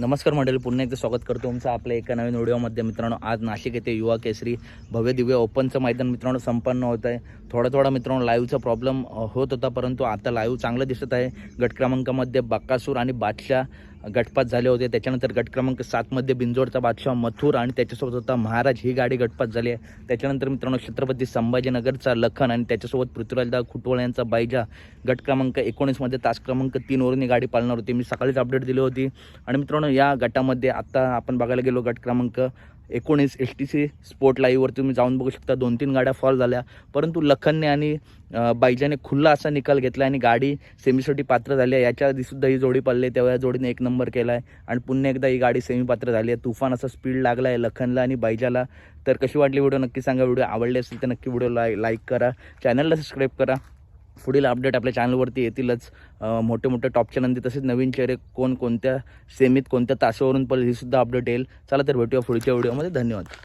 नमस्कार मंडळी पुन्हा एकदा स्वागत करतो तुमचं आपल्या एका नवीन व्हिडिओमध्ये. मित्रांनो आज नाशिक येथे युवा केसरी भव्य दिव्य ओपनचं मैदान मित्रांनो संपन्न होत आहे. थोडा थोडा मित्रांनो लाईव्हचा प्रॉब्लेम होत होता परंतु आता लाईव्ह चांगलं दिसत आहे. गट क्रमांकामध्ये बक्कासूर आणि बादशाह गटपात झाले होते. त्याच्यानंतर गट क्रमांक सातमध्ये बिंजोडचा बादशाह मथुर आणि त्याच्यासोबत होता महाराज. ही गाडी गटपात झाली आहे. त्याच्यानंतर मित्रांनो छत्रपती संभाजीनगरचा लखन आणि त्याच्यासोबत पृथ्वीराजदा खुटवळ यांचा बायजा गट क्रमांक एकोणीसमध्ये तास क्रमांक तीनवरून ही गाडी पालणार होती. मी सकाळीच अपडेट दिली होती. आणि मित्रांनो या गटामध्ये आत्ता आपण बघायला गेलो गट क्रमांक एकोणीस एस टी सी स्पोर्ट लाईव्हवर तुम्ही जाऊन बघू शकता. दोन तीन गाड्या फॉल झाल्या. परंतु लखनने आणि बायजाने खुल्ला असा निकाल घेतला आणि गाडी सेमीसाठी पात्र झाली आहे. याच्या आधीसुद्धा ही जोडी पडली. तेव्हा या जोडीने एक नंबर केला आहे आणि पुन्हा एकदा ही गाडी सेमी पात्र झाली आहे. तुफान असा स्पीड लागला आहे लखनला आणि बायजाला तर कशी वाटली व्हिडिओ? नक्की सांगा. व्हिडिओ आवडली असेल तर नक्की व्हिडिओ लाईक करा. चॅनलला सबस्क्राईब करा. पुढील अपडेट आपल्या चॅनलवरती येतीलच. मोठे मोठे टॉपच्या नंदी तसेच नवीन चेहरे कोण कोणत्या सेमीत कोणत्या तासावरून पडेल हे सुद्धा अपडेट येईल. चला तर भेटूया पुढच्या व्हिडिओमध्ये धन्यवाद.